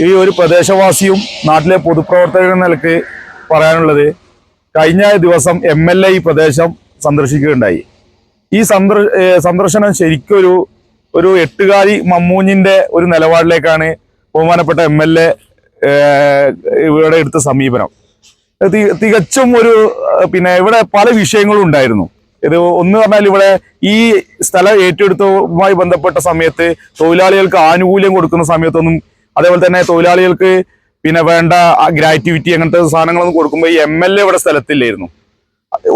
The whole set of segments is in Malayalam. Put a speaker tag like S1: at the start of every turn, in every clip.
S1: ഈ ഒരു പ്രദേശവാസിയും നാട്ടിലെ പൊതുപ്രവർത്തകൻ നിലയ്ക്ക് പറയാനുള്ളത് കഴിഞ്ഞ ദിവസം എം എൽ എ ഈ പ്രദേശം സന്ദർശിക്കുകയുണ്ടായി. ഈ സന്ദർ സന്ദർശനം ശരിക്കും ഒരു ഒരു മമ്മൂഞ്ഞിന്റെ ഒരു നിലപാടിലേക്കാണ് ബഹുമാനപ്പെട്ട എം എൽ എ ഇവിടെ എടുത്ത സമീപനം. തികച്ചും ഒരു പിന്നെ ഇവിടെ പല വിഷയങ്ങളും ഉണ്ടായിരുന്നു. ഇത് ഒന്ന് പറഞ്ഞാൽ ഇവിടെ ഈ സ്ഥലം ഏറ്റെടുത്തതുമായി ബന്ധപ്പെട്ട സമയത്ത് തൊഴിലാളികൾക്ക് ആനുകൂല്യം കൊടുക്കുന്ന സമയത്തൊന്നും അതേപോലെ തന്നെ തൊഴിലാളികൾക്ക് പിന്നെ വേണ്ട ഗ്രാറ്റിവിറ്റി അങ്ങനത്തെ സാധനങ്ങളൊന്നും കൊടുക്കുമ്പോൾ ഈ എം എൽ എ ഇവിടെ സ്ഥലത്തില്ലായിരുന്നു.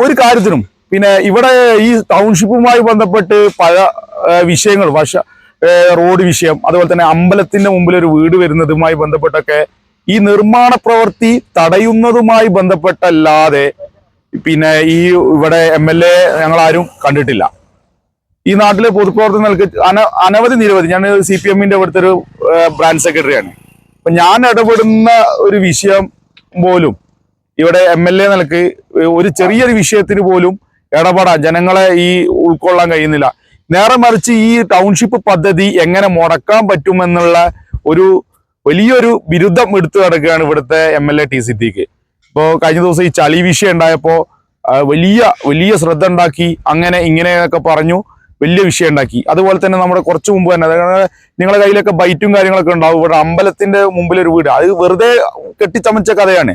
S1: ഒരു കാര്യത്തിനും പിന്നെ ഇവിടെ ഈ ടൗൺഷിപ്പുമായി ബന്ധപ്പെട്ട് പല വിഷയങ്ങൾ വശ റോഡ് വിഷയം അതുപോലെ തന്നെ അമ്പലത്തിന്റെ മുമ്പിൽ ഒരു വീട് വരുന്നതുമായി ബന്ധപ്പെട്ടൊക്കെ ഈ നിർമ്മാണ പ്രവൃത്തി തടയുന്നതുമായി ബന്ധപ്പെട്ടല്ലാതെ പിന്നെ ഈ ഇവിടെ എം എൽ എ ഞങ്ങളാരും കണ്ടിട്ടില്ല. ഈ നാട്ടിലെ പൊതുപ്രവർത്തനങ്ങൾക്ക് അന അനവധി നിരവധി ഞാൻ സി പി എമ്മിന്റെ അവിടുത്തെ ഒരു ബ്രാഞ്ച് സെക്രട്ടറിയാണ് അപ്പൊ ഞാൻ ഇടപെടുന്ന ഒരു വിഷയം പോലും ഇവിടെ എം എൽ എ നിലയ്ക്ക് ഒരു ചെറിയൊരു വിഷയത്തിന് പോലും ഇടപെടാൻ ജനങ്ങളെ ഈ ഉൾക്കൊള്ളാൻ കഴിയുന്നില്ല. നേരെ മറിച്ച് ഈ ടൗൺഷിപ്പ് പദ്ധതി എങ്ങനെ മുടക്കാൻ പറ്റുമെന്നുള്ള ഒരു വലിയൊരു ബിരുദം എടുത്തു കിടക്കുകയാണ് ഇവിടുത്തെ M L A T Siddique ഇപ്പോൾ കഴിഞ്ഞ ദിവസം ഈ ചളി വിഷയം ഉണ്ടായപ്പോൾ വലിയ വലിയ ശ്രദ്ധ ഉണ്ടാക്കി അങ്ങനെ ഇങ്ങനെയൊക്കെ പറഞ്ഞു. വലിയ വിഷയം ഉണ്ടാക്കി. അതുപോലെ തന്നെ നമ്മുടെ കുറച്ച് മുമ്പ് തന്നെ അതായത് നിങ്ങളുടെ കയ്യിലൊക്കെ ബൈറ്റും കാര്യങ്ങളൊക്കെ ഉണ്ടാവും. ഇവിടെ അമ്പലത്തിന്റെ മുമ്പിൽ ഒരു വീട്. അത് വെറുതെ കെട്ടിച്ചമച്ച കഥയാണ്.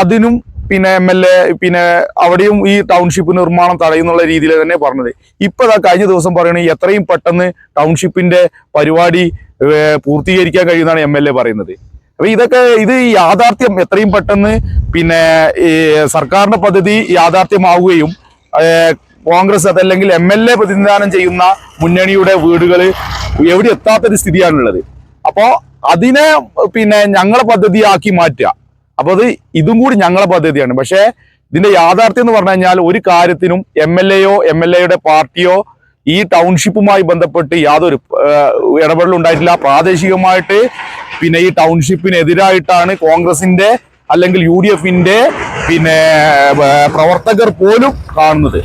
S1: അതിനും പിന്നെ എം എൽ എ പിന്നെ അവിടെയും ഈ ടൗൺഷിപ്പ് നിർമ്മാണം തടയുന്നുള്ള രീതിയിൽ തന്നെ പറഞ്ഞത്. ഇപ്പൊ അതാ കഴിഞ്ഞ ദിവസം പറയണത് എത്രയും പെട്ടെന്ന് ടൗൺഷിപ്പിന്റെ പരിപാടി പൂർത്തീകരിക്കാൻ കഴിയുന്നതാണ് എം എൽ എ പറയുന്നത്. അപ്പൊ ഇതൊക്കെ ഇത് യാഥാർത്ഥ്യം. എത്രയും പെട്ടെന്ന് പിന്നെ സർക്കാരിന്റെ പദ്ധതി യാഥാർത്ഥ്യമാവുകയും കോൺഗ്രസ് അതല്ലെങ്കിൽ എം എൽ എ പ്രതിനിധാനം ചെയ്യുന്ന മുന്നണിയുടെ വീടുകൾ എവിടെ എത്താത്തൊരു സ്ഥിതിയാണുള്ളത്. അപ്പോൾ അതിനെ പിന്നെ ഞങ്ങളെ പദ്ധതിയാക്കി മാറ്റുക. അപ്പോൾ അത് ഇതും കൂടി ഞങ്ങളെ പദ്ധതിയാണ്. പക്ഷേ ഇതിന്റെ യാഥാർത്ഥ്യം എന്ന് പറഞ്ഞു കഴിഞ്ഞാൽ ഒരു കാര്യത്തിനും എം എൽ എയോ എം എൽ എയുടെ പാർട്ടിയോ ഈ ടൗൺഷിപ്പുമായി ബന്ധപ്പെട്ട് യാതൊരു ഇടപെടലുണ്ടായിട്ടില്ല പ്രാദേശികമായിട്ട് പിന്നെ ഈ ടൗൺഷിപ്പിനെതിരായിട്ടാണ് കോൺഗ്രസിന്റെ അല്ലെങ്കിൽ യു ഡി എഫിന്റെ പിന്നെ പ്രവർത്തകർ പോലും കാണുന്നത്.